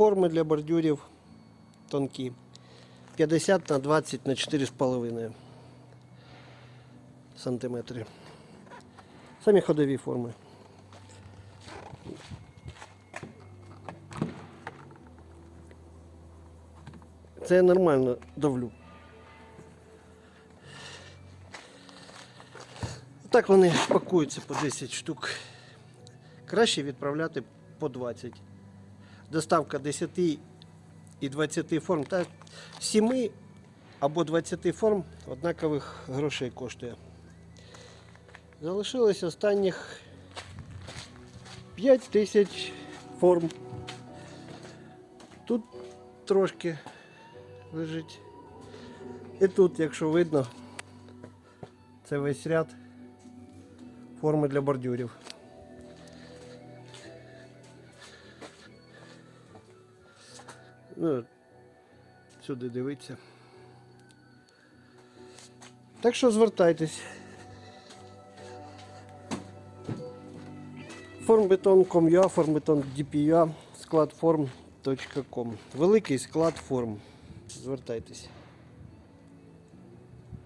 форми для бордюрів тонкі. 50 на 20 на 4,5 сантиметри. Самі ходові форми. Це я нормально давлю. Так вони пакуються по 10 штук. Краще відправляти по 20. Доставка 10 і 20 форм та 7 або 20 форм однакових грошей коштує. Залишилось останніх 5 тисяч форм. Тут трошки лежить. І тут, якщо видно, це весь ряд форми для бордюрів. Ну, сюди дивиться. Так що звертайтесь. Формбетон.com.ua, формбетон DPUA, складформ.com. Великий склад форм. Звертайтесь.